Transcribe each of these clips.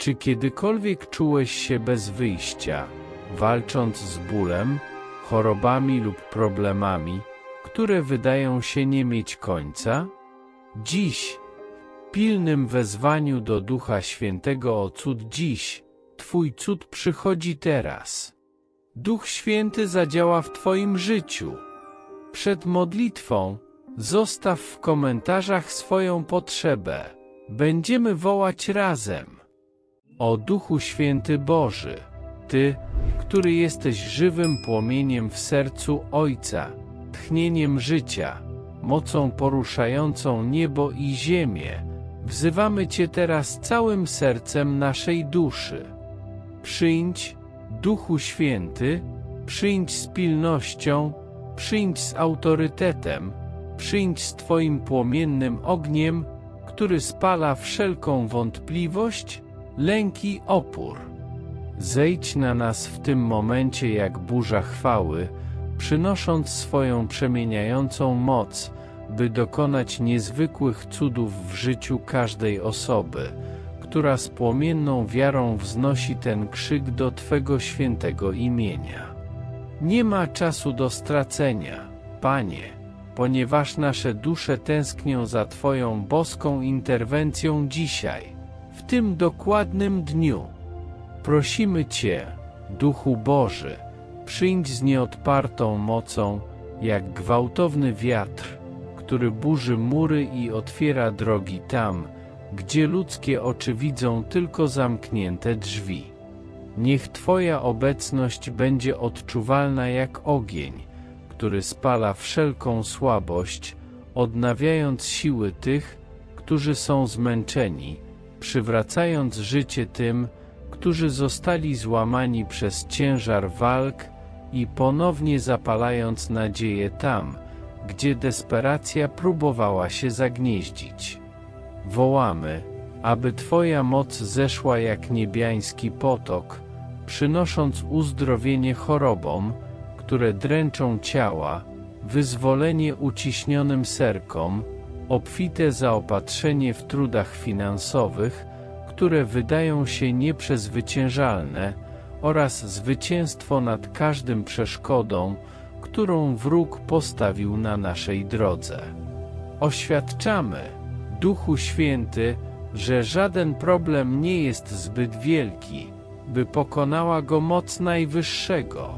Czy kiedykolwiek czułeś się bez wyjścia, walcząc z bólem, chorobami lub problemami, które wydają się nie mieć końca? Dziś, pilnym wezwaniu do Ducha Świętego o cud dziś, Twój cud przychodzi teraz. Duch Święty zadziała w Twoim życiu. Przed modlitwą zostaw w komentarzach swoją potrzebę. Będziemy wołać razem. O Duchu Święty Boży, Ty, który jesteś żywym płomieniem w sercu Ojca, tchnieniem życia, mocą poruszającą niebo i ziemię, wzywamy Cię teraz całym sercem naszej duszy. Przyjdź, Duchu Święty, przyjdź z pilnością, przyjdź z autorytetem, przyjdź z Twoim płomiennym ogniem, który spala wszelką wątpliwość, lęk i opór. Zejdź na nas w tym momencie jak burza chwały, przynosząc swoją przemieniającą moc, by dokonać niezwykłych cudów w życiu każdej osoby, która z płomienną wiarą wznosi ten krzyk do Twego świętego imienia. Nie ma czasu do stracenia, Panie, ponieważ nasze dusze tęsknią za Twoją boską interwencją dzisiaj, tym dokładnym dniu. Prosimy Cię, Duchu Boży, przyjdź z nieodpartą mocą, jak gwałtowny wiatr, który burzy mury i otwiera drogi tam, gdzie ludzkie oczy widzą tylko zamknięte drzwi. Niech Twoja obecność będzie odczuwalna jak ogień, który spala wszelką słabość, odnawiając siły tych, którzy są zmęczeni, przywracając życie tym, którzy zostali złamani przez ciężar walk i ponownie zapalając nadzieję tam, gdzie desperacja próbowała się zagnieździć. Wołamy, aby Twoja moc zeszła jak niebiański potok, przynosząc uzdrowienie chorobom, które dręczą ciała, wyzwolenie uciśnionym serkom, obfite zaopatrzenie w trudach finansowych, które wydają się nieprzezwyciężalne, oraz zwycięstwo nad każdym przeszkodą, którą wróg postawił na naszej drodze. Oświadczamy, Duchu Święty, że żaden problem nie jest zbyt wielki, by pokonała go moc Najwyższego.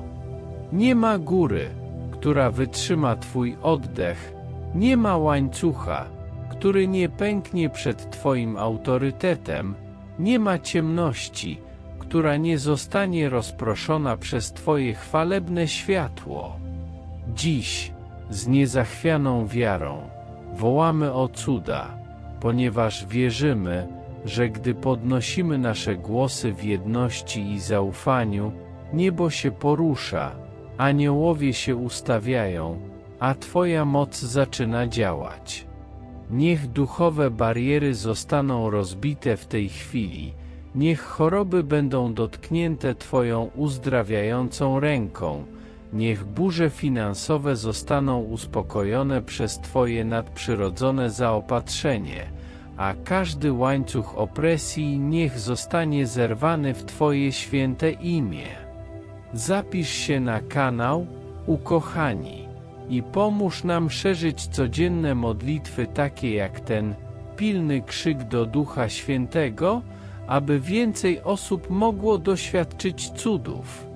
Nie ma góry, która wytrzyma Twój oddech, nie ma łańcucha, który nie pęknie przed Twoim autorytetem, nie ma ciemności, która nie zostanie rozproszona przez Twoje chwalebne światło. Dziś, z niezachwianą wiarą, wołamy o cuda, ponieważ wierzymy, że gdy podnosimy nasze głosy w jedności i zaufaniu, niebo się porusza, aniołowie się ustawiają, a Twoja moc zaczyna działać. Niech duchowe bariery zostaną rozbite w tej chwili, niech choroby będą dotknięte Twoją uzdrawiającą ręką, niech burze finansowe zostaną uspokojone przez Twoje nadprzyrodzone zaopatrzenie, a każdy łańcuch opresji niech zostanie zerwany w Twoje święte imię. Zapisz się na kanał, ukochani, i pomóż nam szerzyć codzienne modlitwy takie jak ten, pilny krzyk do Ducha Świętego, aby więcej osób mogło doświadczyć cudów.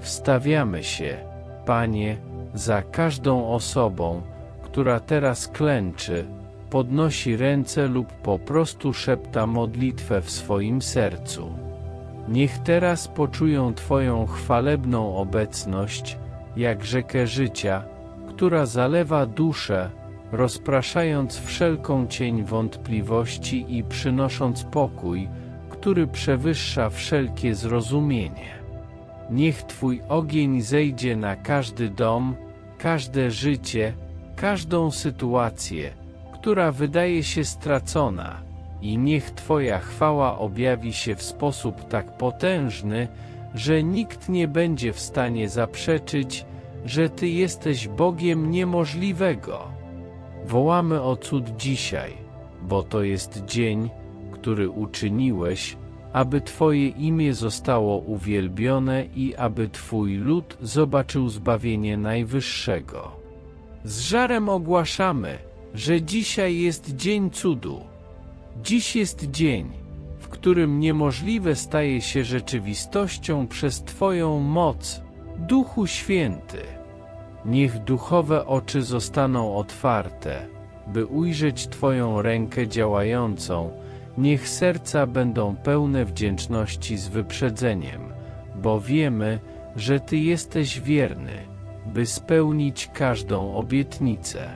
Wstawiamy się, Panie, za każdą osobą, która teraz klęczy, podnosi ręce lub po prostu szepta modlitwę w swoim sercu. Niech teraz poczują Twoją chwalebną obecność, jak rzekę życia, która zalewa duszę, rozpraszając wszelką cień wątpliwości i przynosząc pokój, który przewyższa wszelkie zrozumienie. Niech Twój ogień zejdzie na każdy dom, każde życie, każdą sytuację, która wydaje się stracona, i niech Twoja chwała objawi się w sposób tak potężny, że nikt nie będzie w stanie zaprzeczyć, że Ty jesteś Bogiem niemożliwego. Wołamy o cud dzisiaj, bo to jest dzień, który uczyniłeś, aby Twoje imię zostało uwielbione i aby Twój lud zobaczył zbawienie Najwyższego. Z żarem ogłaszamy, że dzisiaj jest dzień cudu. Dziś jest dzień, w którym niemożliwe staje się rzeczywistością przez Twoją moc, Duchu Święty. Niech duchowe oczy zostaną otwarte, by ujrzeć Twoją rękę działającą, niech serca będą pełne wdzięczności z wyprzedzeniem, bo wiemy, że Ty jesteś wierny, by spełnić każdą obietnicę.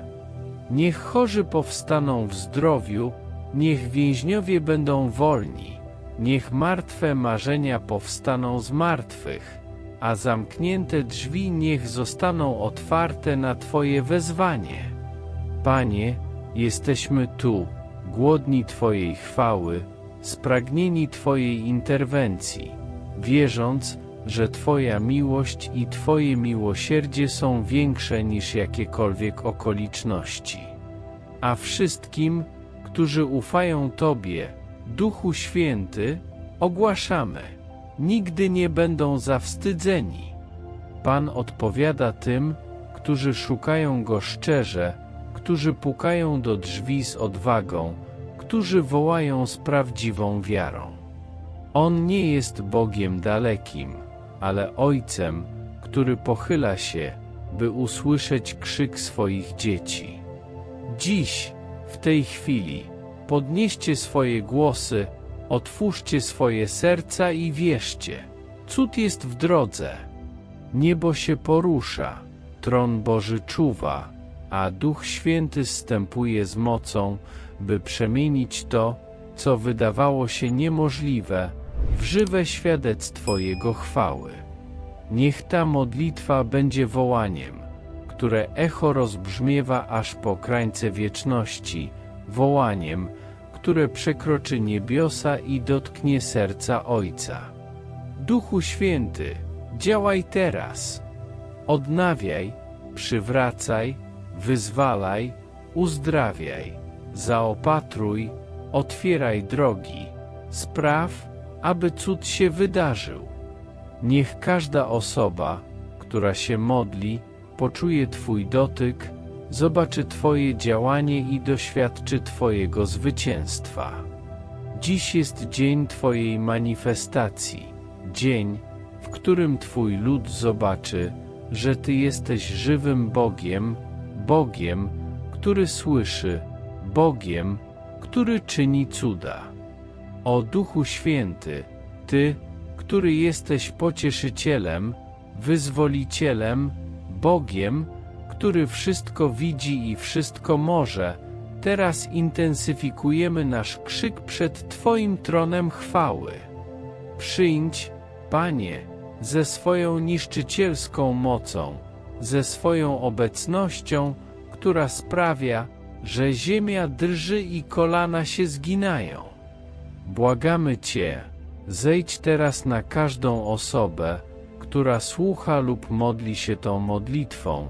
Niech chorzy powstaną w zdrowiu, niech więźniowie będą wolni, niech martwe marzenia powstaną z martwych, a zamknięte drzwi niech zostaną otwarte na Twoje wezwanie. Panie, jesteśmy tu, głodni Twojej chwały, spragnieni Twojej interwencji, wierząc, że Twoja miłość i Twoje miłosierdzie są większe niż jakiekolwiek okoliczności. A wszystkim, którzy ufają Tobie, Duchu Święty, ogłaszamy, nigdy nie będą zawstydzeni. Pan odpowiada tym, którzy szukają Go szczerze, którzy pukają do drzwi z odwagą, którzy wołają z prawdziwą wiarą. On nie jest Bogiem dalekim, ale Ojcem, który pochyla się, by usłyszeć krzyk swoich dzieci. Dziś, w tej chwili, podnieście swoje głosy, otwórzcie swoje serca i wierzcie. Cud jest w drodze. Niebo się porusza, tron Boży czuwa, a Duch Święty zstępuje z mocą, by przemienić to, co wydawało się niemożliwe, w żywe świadectwo Jego chwały. Niech ta modlitwa będzie wołaniem, które echo rozbrzmiewa aż po krańce wieczności, wołaniem, które przekroczy niebiosa i dotknie serca Ojca. Duchu Święty, działaj teraz. Odnawiaj, przywracaj, wyzwalaj, uzdrawiaj, zaopatruj, otwieraj drogi, spraw, aby cud się wydarzył. Niech każda osoba, która się modli, poczuje Twój dotyk, zobaczy Twoje działanie i doświadczy Twojego zwycięstwa. Dziś jest dzień Twojej manifestacji, dzień, w którym Twój lud zobaczy, że Ty jesteś żywym Bogiem, Bogiem, który słyszy, Bogiem, który czyni cuda. O Duchu Święty, Ty, który jesteś pocieszycielem, wyzwolicielem, Bogiem, który wszystko widzi i wszystko może, teraz intensyfikujemy nasz krzyk przed Twoim tronem chwały. Przyjdź, Panie, ze swoją niszczycielską mocą, ze swoją obecnością, która sprawia, że ziemia drży i kolana się zginają. Błagamy Cię, zejdź teraz na każdą osobę, która słucha lub modli się tą modlitwą,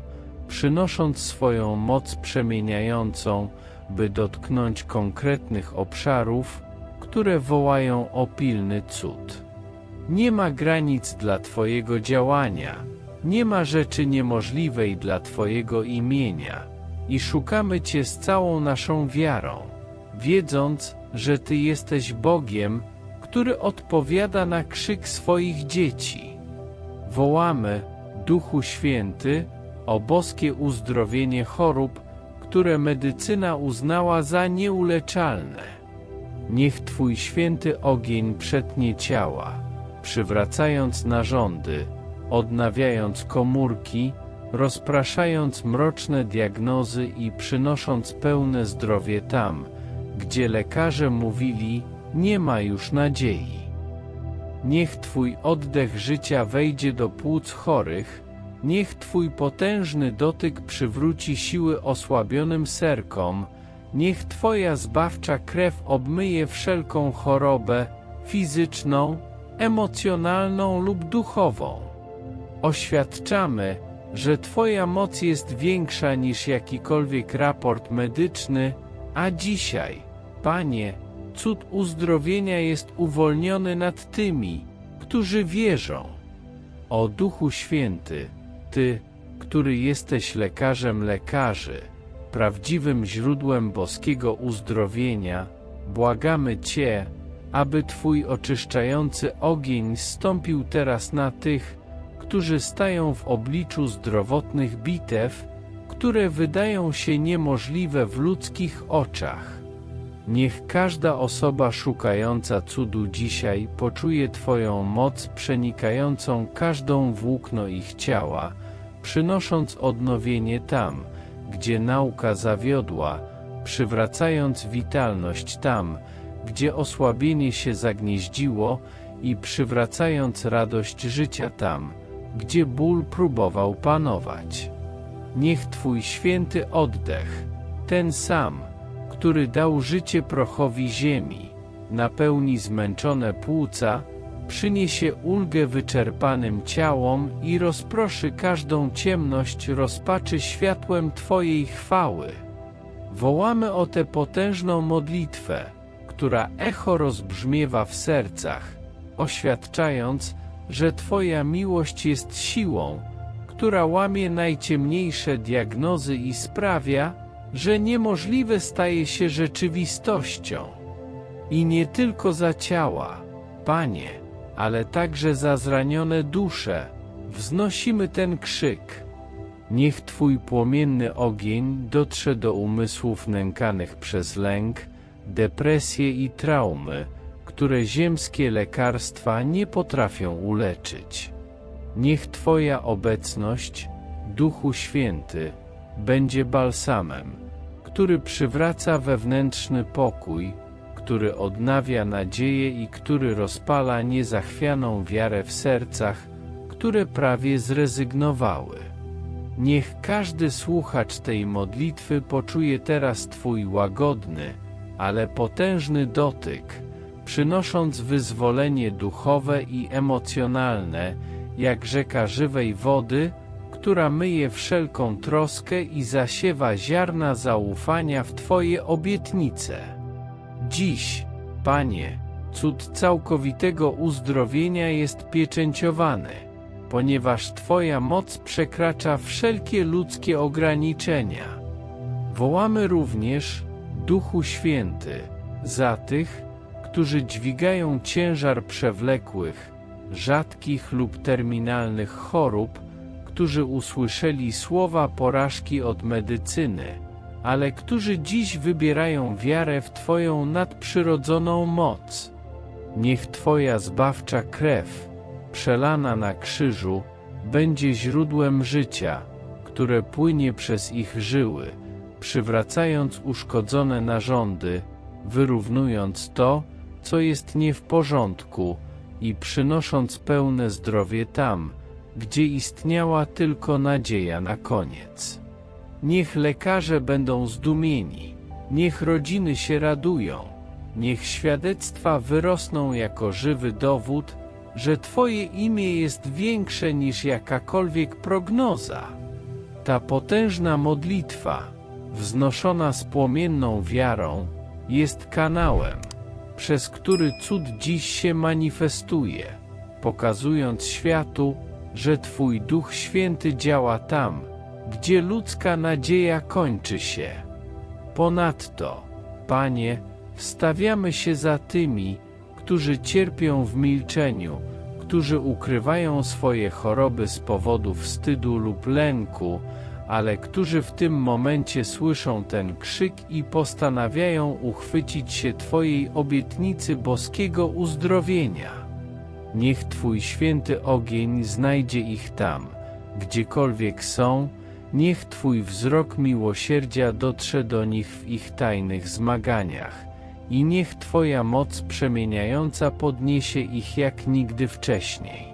przynosząc swoją moc przemieniającą, by dotknąć konkretnych obszarów, które wołają o pilny cud. Nie ma granic dla Twojego działania, nie ma rzeczy niemożliwej dla Twojego imienia i szukamy Cię z całą naszą wiarą, wiedząc, że Ty jesteś Bogiem, który odpowiada na krzyk swoich dzieci. Wołamy, Duchu Święty, o boskie uzdrowienie chorób, które medycyna uznała za nieuleczalne. Niech Twój święty ogień przetnie ciała, przywracając narządy, odnawiając komórki, rozpraszając mroczne diagnozy i przynosząc pełne zdrowie tam, gdzie lekarze mówili, nie ma już nadziei. Niech Twój oddech życia wejdzie do płuc chorych, niech Twój potężny dotyk przywróci siły osłabionym serkom, niech Twoja zbawcza krew obmyje wszelką chorobę, fizyczną, emocjonalną lub duchową. Oświadczamy, że Twoja moc jest większa niż jakikolwiek raport medyczny, a dzisiaj, Panie, cud uzdrowienia jest uwolniony nad tymi, którzy wierzą. O Duchu Święty, Ty, który jesteś lekarzem lekarzy, prawdziwym źródłem boskiego uzdrowienia, błagamy Cię, aby Twój oczyszczający ogień stąpił teraz na tych, którzy stają w obliczu zdrowotnych bitew, które wydają się niemożliwe w ludzkich oczach. Niech każda osoba szukająca cudu dzisiaj poczuje Twoją moc przenikającą każdą włókno ich ciała, przynosząc odnowienie tam, gdzie nauka zawiodła, przywracając witalność tam, gdzie osłabienie się zagnieździło i przywracając radość życia tam, gdzie ból próbował panować. Niech Twój święty oddech, ten sam, który dał życie prochowi ziemi, napełni zmęczone płuca, przyniesie ulgę wyczerpanym ciałom i rozproszy każdą ciemność rozpaczy światłem Twojej chwały. Wołamy o tę potężną modlitwę, która echo rozbrzmiewa w sercach, oświadczając, że Twoja miłość jest siłą, która łamie najciemniejsze diagnozy i sprawia, że niemożliwe staje się rzeczywistością. I nie tylko za ciała, Panie, ale także za zranione dusze, wznosimy ten krzyk. Niech Twój płomienny ogień dotrze do umysłów nękanych przez lęk, depresję i traumy, które ziemskie lekarstwa nie potrafią uleczyć. Niech Twoja obecność, Duchu Święty, będzie balsamem, który przywraca wewnętrzny pokój, który odnawia nadzieję i który rozpala niezachwianą wiarę w sercach, które prawie zrezygnowały. Niech każdy słuchacz tej modlitwy poczuje teraz Twój łagodny, ale potężny dotyk, przynosząc wyzwolenie duchowe i emocjonalne, jak rzeka żywej wody, która myje wszelką troskę i zasiewa ziarna zaufania w Twoje obietnice. Dziś, Panie, cud całkowitego uzdrowienia jest pieczęciowany, ponieważ Twoja moc przekracza wszelkie ludzkie ograniczenia. Wołamy również, Duchu Święty, za tych, którzy dźwigają ciężar przewlekłych, rzadkich lub terminalnych chorób, którzy usłyszeli słowa porażki od medycyny, ale którzy dziś wybierają wiarę w Twoją nadprzyrodzoną moc. Niech Twoja zbawcza krew, przelana na krzyżu, będzie źródłem życia, które płynie przez ich żyły, przywracając uszkodzone narządy, wyrównując to, co jest nie w porządku i przynosząc pełne zdrowie tam, gdzie istniała tylko nadzieja na koniec. Niech lekarze będą zdumieni, niech rodziny się radują, niech świadectwa wyrosną jako żywy dowód, że Twoje imię jest większe niż jakakolwiek prognoza. Ta potężna modlitwa, wznoszona z płomienną wiarą, jest kanałem, przez który cud dziś się manifestuje, pokazując światu, że Twój Duch Święty działa tam, gdzie ludzka nadzieja kończy się. Ponadto, Panie, wstawiamy się za tymi, którzy cierpią w milczeniu, którzy ukrywają swoje choroby z powodu wstydu lub lęku, ale którzy w tym momencie słyszą ten krzyk i postanawiają uchwycić się Twojej obietnicy boskiego uzdrowienia. Niech Twój święty ogień znajdzie ich tam, gdziekolwiek są, niech Twój wzrok miłosierdzia dotrze do nich w ich tajnych zmaganiach i niech Twoja moc przemieniająca podniesie ich jak nigdy wcześniej.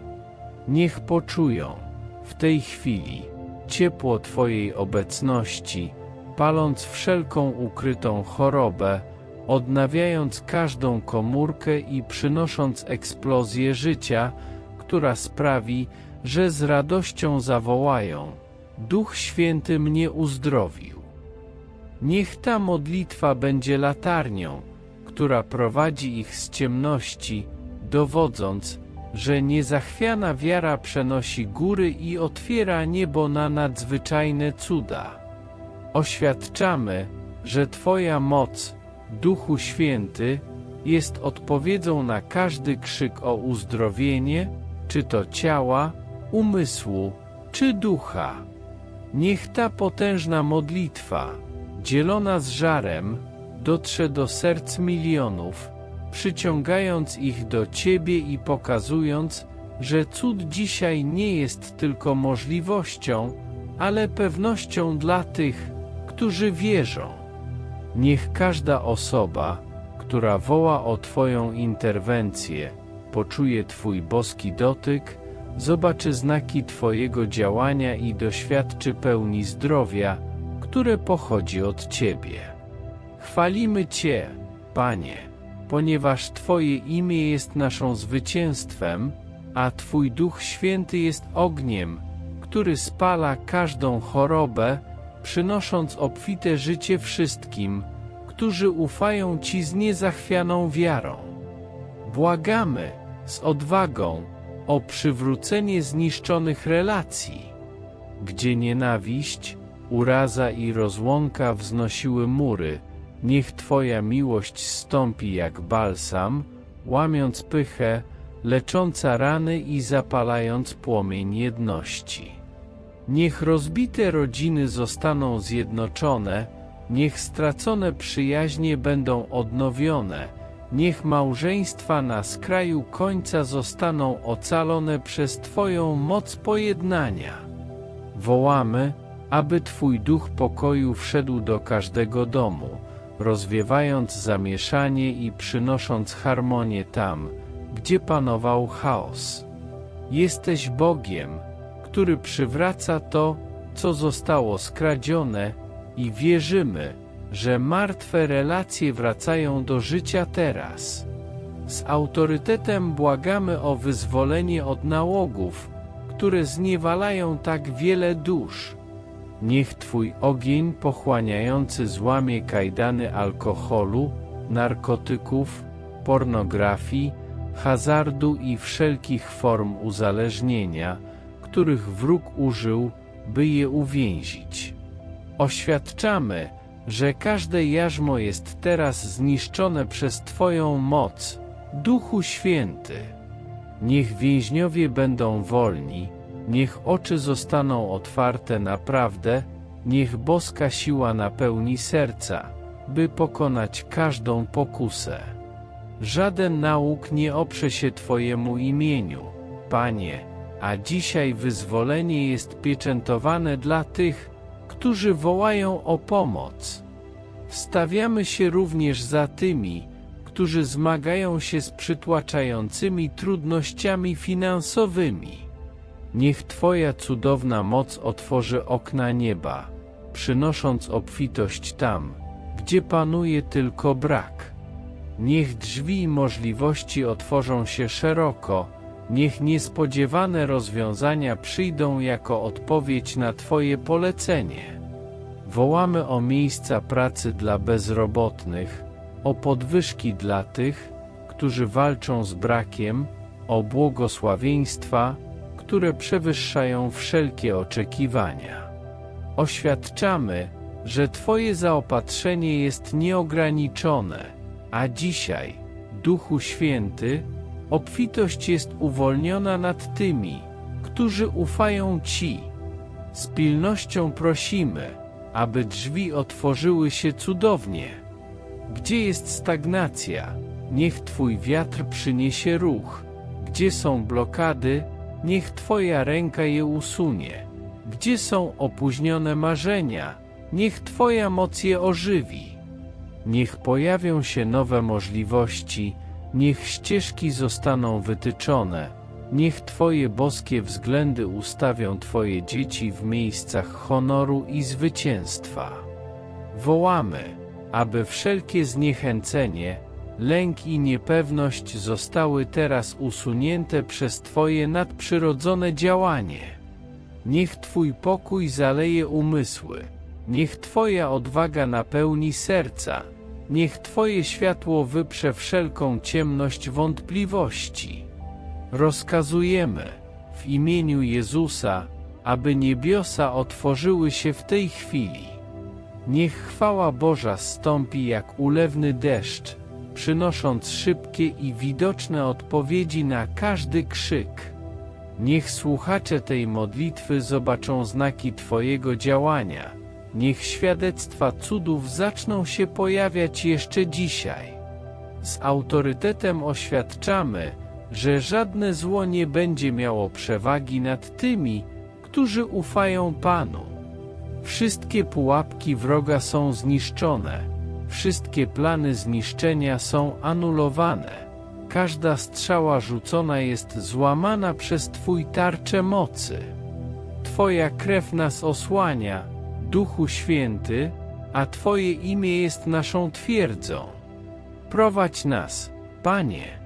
Niech poczują, w tej chwili, ciepło Twojej obecności, paląc wszelką ukrytą chorobę, odnawiając każdą komórkę i przynosząc eksplozję życia, która sprawi, że z radością zawołają: Duch Święty mnie uzdrowił. Niech ta modlitwa będzie latarnią, która prowadzi ich z ciemności, dowodząc, że niezachwiana wiara przenosi góry i otwiera niebo na nadzwyczajne cuda. Oświadczamy, że Twoja moc, Duchu Święty, jest odpowiedzią na każdy krzyk o uzdrowienie, czy to ciała, umysłu, czy ducha. Niech ta potężna modlitwa, dzielona z żarem, dotrze do serc milionów, przyciągając ich do Ciebie i pokazując, że cud dzisiaj nie jest tylko możliwością, ale pewnością dla tych, którzy wierzą. Niech każda osoba, która woła o Twoją interwencję, poczuje Twój boski dotyk, zobaczy znaki Twojego działania i doświadczy pełni zdrowia, które pochodzi od Ciebie. Chwalimy Cię, Panie, ponieważ Twoje imię jest naszą zwycięstwem, a Twój Duch Święty jest ogniem, który spala każdą chorobę, przynosząc obfite życie wszystkim, którzy ufają Ci z niezachwianą wiarą. Błagamy, z odwagą, o przywrócenie zniszczonych relacji, gdzie nienawiść, uraza i rozłąka wznosiły mury, niech Twoja miłość stąpi jak balsam, łamiąc pychę, lecząca rany i zapalając płomień jedności. Niech rozbite rodziny zostaną zjednoczone, niech stracone przyjaźnie będą odnowione, niech małżeństwa na skraju końca zostaną ocalone przez Twoją moc pojednania. Wołamy, aby Twój duch pokoju wszedł do każdego domu, rozwiewając zamieszanie i przynosząc harmonię tam, gdzie panował chaos. Jesteś Bogiem, który przywraca to, co zostało skradzione, i wierzymy, że martwe relacje wracają do życia teraz. Z autorytetem błagamy o wyzwolenie od nałogów, które zniewalają tak wiele dusz. Niech Twój ogień pochłaniający złamie kajdany alkoholu, narkotyków, pornografii, hazardu i wszelkich form uzależnienia, których wróg użył, by je uwięzić. Oświadczamy, że każde jarzmo jest teraz zniszczone przez Twoją moc, Duchu Święty. Niech więźniowie będą wolni, niech oczy zostaną otwarte naprawdę, niech boska siła napełni serca, by pokonać każdą pokusę. Żaden nauk nie oprze się Twojemu imieniu, Panie, a dzisiaj wyzwolenie jest pieczętowane dla tych, którzy wołają o pomoc. Wstawiamy się również za tymi, którzy zmagają się z przytłaczającymi trudnościami finansowymi. Niech Twoja cudowna moc otworzy okna nieba, przynosząc obfitość tam, gdzie panuje tylko brak. Niech drzwi możliwości otworzą się szeroko, Niech niespodziewane rozwiązania przyjdą jako odpowiedź na Twoje polecenie. Wołamy o miejsca pracy dla bezrobotnych, o podwyżki dla tych, którzy walczą z brakiem, o błogosławieństwa, które przewyższają wszelkie oczekiwania. Oświadczamy, że Twoje zaopatrzenie jest nieograniczone, a dzisiaj, Duchu Święty, Obfitość jest uwolniona nad tymi, którzy ufają Ci. Z pilnością prosimy, aby drzwi otworzyły się cudownie. Gdzie jest stagnacja, niech Twój wiatr przyniesie ruch. Gdzie są blokady, niech Twoja ręka je usunie. Gdzie są opóźnione marzenia, niech Twoja moc je ożywi. Niech pojawią się nowe możliwości, Niech ścieżki zostaną wytyczone, niech Twoje boskie względy ustawią Twoje dzieci w miejscach honoru i zwycięstwa. Wołamy, aby wszelkie zniechęcenie, lęk i niepewność zostały teraz usunięte przez Twoje nadprzyrodzone działanie. Niech Twój pokój zaleje umysły, niech Twoja odwaga napełni serca, Niech Twoje światło wyprze wszelką ciemność wątpliwości. Rozkazujemy w imieniu Jezusa, aby niebiosa otworzyły się w tej chwili. Niech chwała Boża stąpi jak ulewny deszcz, przynosząc szybkie i widoczne odpowiedzi na każdy krzyk. Niech słuchacze tej modlitwy zobaczą znaki Twojego działania. Niech świadectwa cudów zaczną się pojawiać jeszcze dzisiaj. Z autorytetem oświadczamy, że żadne zło nie będzie miało przewagi nad tymi, którzy ufają Panu. Wszystkie pułapki wroga są zniszczone, wszystkie plany zniszczenia są anulowane. Każda strzała rzucona jest złamana przez Twój tarczę mocy. Twoja krew nas osłania, Duchu Święty, a Twoje imię jest naszą twierdzą. Prowadź nas, Panie.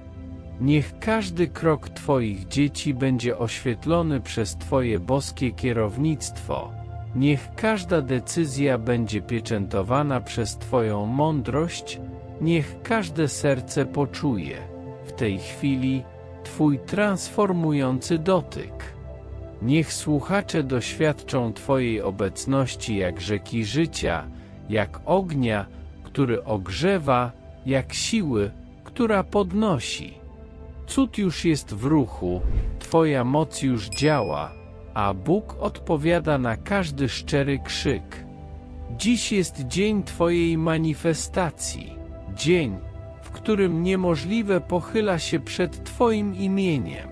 Niech każdy krok Twoich dzieci będzie oświetlony przez Twoje boskie kierownictwo. Niech każda decyzja będzie pieczętowana przez Twoją mądrość. Niech każde serce poczuje w tej chwili Twój transformujący dotyk. Niech słuchacze doświadczą Twojej obecności jak rzeki życia, jak ognia, który ogrzewa, jak siły, która podnosi. Cud już jest w ruchu, Twoja moc już działa, a Bóg odpowiada na każdy szczery krzyk. Dziś jest dzień Twojej manifestacji, dzień, w którym niemożliwe pochyla się przed Twoim imieniem.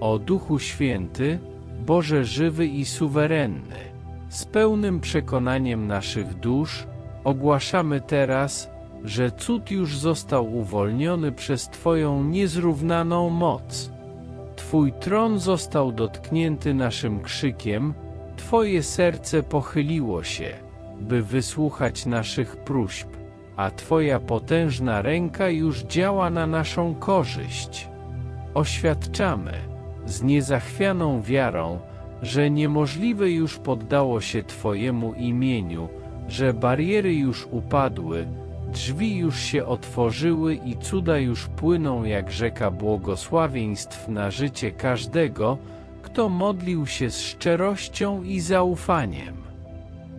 O Duchu Święty, Boże żywy i suwerenny, z pełnym przekonaniem naszych dusz, ogłaszamy teraz, że cud już został uwolniony przez Twoją niezrównaną moc. Twój tron został dotknięty naszym krzykiem, Twoje serce pochyliło się, by wysłuchać naszych próśb, a Twoja potężna ręka już działa na naszą korzyść. Oświadczamy, z niezachwianą wiarą, że niemożliwe już poddało się Twojemu imieniu, że bariery już upadły, drzwi już się otworzyły i cuda już płyną jak rzeka błogosławieństw na życie każdego, kto modlił się z szczerością i zaufaniem.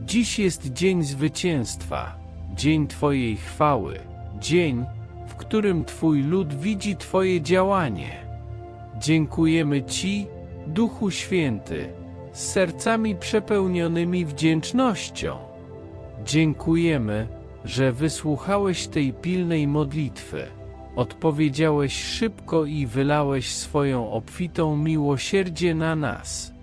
Dziś jest dzień zwycięstwa, dzień Twojej chwały, dzień, w którym Twój lud widzi Twoje działanie. Dziękujemy Ci, Duchu Święty, z sercami przepełnionymi wdzięcznością. Dziękujemy, że wysłuchałeś tej pilnej modlitwy. Odpowiedziałeś szybko i wylałeś swoją obfitą miłosierdzie na nas.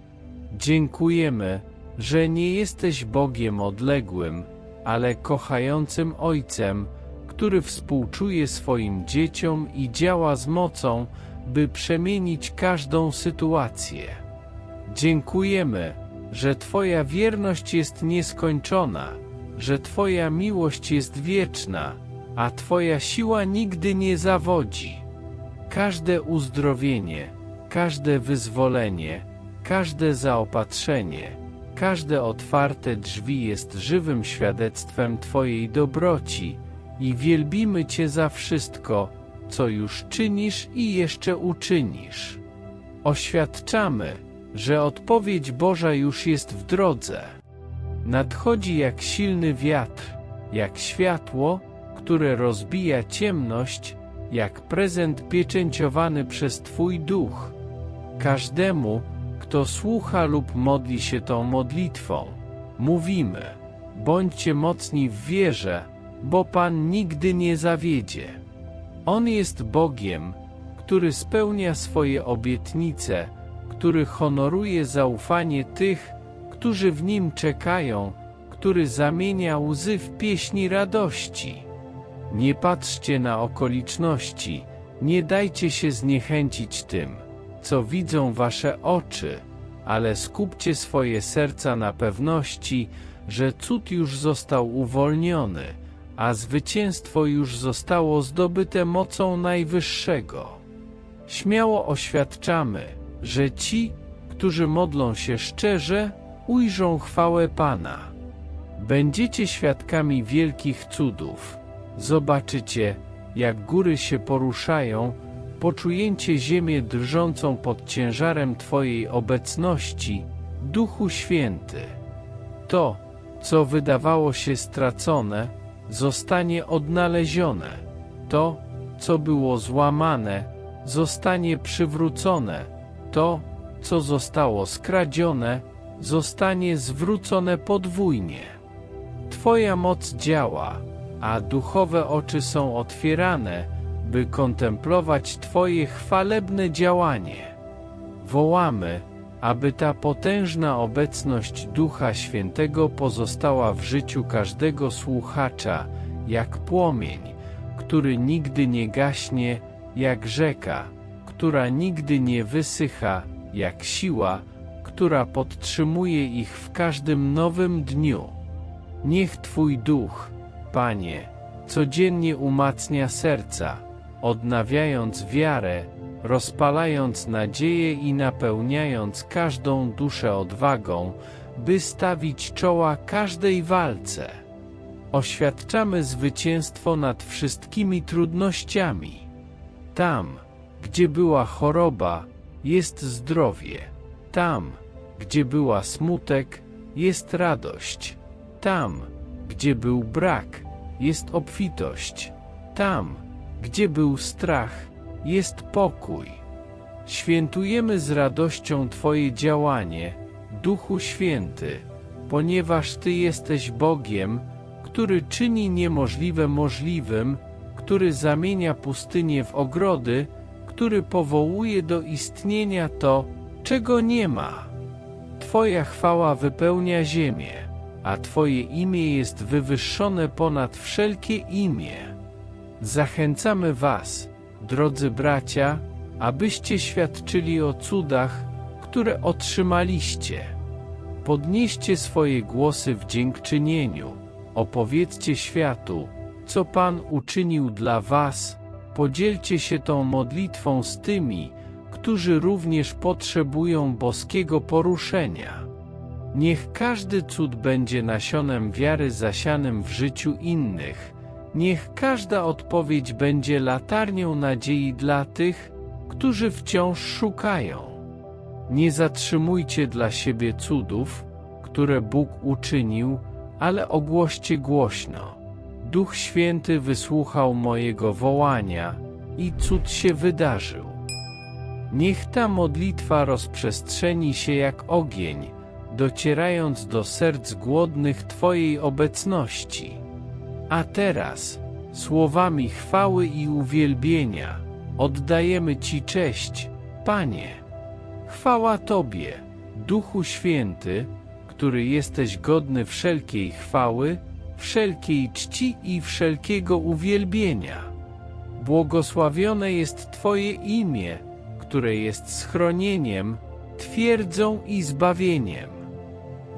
Dziękujemy, że nie jesteś Bogiem odległym, ale kochającym Ojcem, który współczuje swoim dzieciom i działa z mocą, by przemienić każdą sytuację. Dziękujemy, że Twoja wierność jest nieskończona, że Twoja miłość jest wieczna, a Twoja siła nigdy nie zawodzi. Każde uzdrowienie, każde wyzwolenie, każde zaopatrzenie, każde otwarte drzwi jest żywym świadectwem Twojej dobroci i wielbimy Cię za wszystko, co już czynisz i jeszcze uczynisz. Oświadczamy, że odpowiedź Boża już jest w drodze. Nadchodzi jak silny wiatr, jak światło, które rozbija ciemność, jak prezent pieczęciowany przez Twój duch. Każdemu, kto słucha lub modli się tą modlitwą, mówimy: bądźcie mocni w wierze, bo Pan nigdy nie zawiedzie. On jest Bogiem, który spełnia swoje obietnice, który honoruje zaufanie tych, którzy w Nim czekają, który zamienia łzy w pieśni radości. Nie patrzcie na okoliczności, nie dajcie się zniechęcić tym, co widzą wasze oczy, ale skupcie swoje serca na pewności, że cud już został uwolniony, a zwycięstwo już zostało zdobyte mocą Najwyższego. Śmiało oświadczamy, że ci, którzy modlą się szczerze, ujrzą chwałę Pana. Będziecie świadkami wielkich cudów. zobaczycie, jak góry się poruszają, poczujecie ziemię drżącą pod ciężarem Twojej obecności, Duchu Święty. To, co wydawało się stracone, zostanie odnalezione. To, co było złamane, zostanie przywrócone. To, co zostało skradzione, zostanie zwrócone podwójnie. Twoja moc działa, a duchowe oczy są otwierane, by kontemplować Twoje chwalebne działanie. Wołamy, aby ta potężna obecność Ducha Świętego pozostała w życiu każdego słuchacza, jak płomień, który nigdy nie gaśnie, jak rzeka, która nigdy nie wysycha, jak siła, która podtrzymuje ich w każdym nowym dniu. Niech Twój duch, Panie, codziennie umacnia serca, odnawiając wiarę, rozpalając nadzieję i napełniając każdą duszę odwagą, by stawić czoła każdej walce. Oświadczamy zwycięstwo nad wszystkimi trudnościami. Tam, gdzie była choroba, jest zdrowie. Tam, gdzie była smutek, jest radość. Tam, gdzie był brak, jest obfitość. Tam, gdzie był strach, jest pokój. Świętujemy z radością Twoje działanie, Duchu Święty, ponieważ Ty jesteś Bogiem, który czyni niemożliwe możliwym, który zamienia pustynię w ogrody, który powołuje do istnienia to, czego nie ma. Twoja chwała wypełnia ziemię, a Twoje imię jest wywyższone ponad wszelkie imię. Zachęcamy Was, drodzy bracia, abyście świadczyli o cudach, które otrzymaliście. Podnieście swoje głosy w dziękczynieniu, opowiedzcie światu, co Pan uczynił dla was, podzielcie się tą modlitwą z tymi, którzy również potrzebują boskiego poruszenia. Niech każdy cud będzie nasionem wiary zasianym w życiu innych. Niech każda odpowiedź będzie latarnią nadziei dla tych, którzy wciąż szukają. Nie zatrzymujcie dla siebie cudów, które Bóg uczynił, ale ogłoście głośno. Duch Święty wysłuchał mojego wołania i cud się wydarzył. Niech ta modlitwa rozprzestrzeni się jak ogień, docierając do serc głodnych Twojej obecności. A teraz, słowami chwały i uwielbienia, oddajemy Ci cześć, Panie. Chwała Tobie, Duchu Święty, który jesteś godny wszelkiej chwały, wszelkiej czci i wszelkiego uwielbienia. Błogosławione jest Twoje imię, które jest schronieniem, twierdzą i zbawieniem.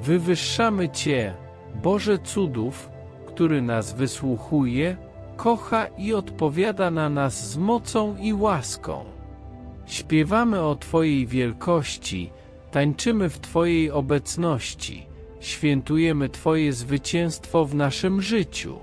Wywyższamy Cię, Boże cudów, który nas wysłuchuje, kocha i odpowiada na nas z mocą i łaską. Śpiewamy o Twojej wielkości, tańczymy w Twojej obecności, świętujemy Twoje zwycięstwo w naszym życiu.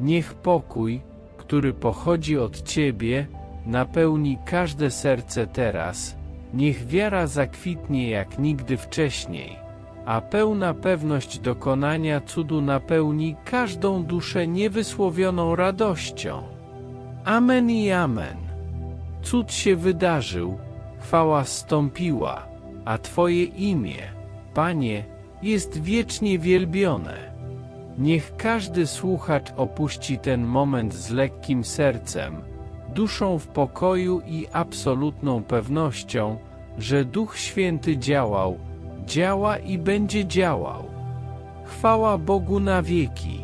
Niech pokój, który pochodzi od Ciebie, napełni każde serce teraz, niech wiara zakwitnie jak nigdy wcześniej, a pełna pewność dokonania cudu napełni każdą duszę niewysłowioną radością. Amen i amen. Cud się wydarzył, chwała stąpiła, a Twoje imię, Panie, jest wiecznie wielbione. Niech każdy słuchacz opuści ten moment z lekkim sercem, duszą w pokoju i absolutną pewnością, że Duch Święty działał, działa i będzie działał. Chwała Bogu na wieki.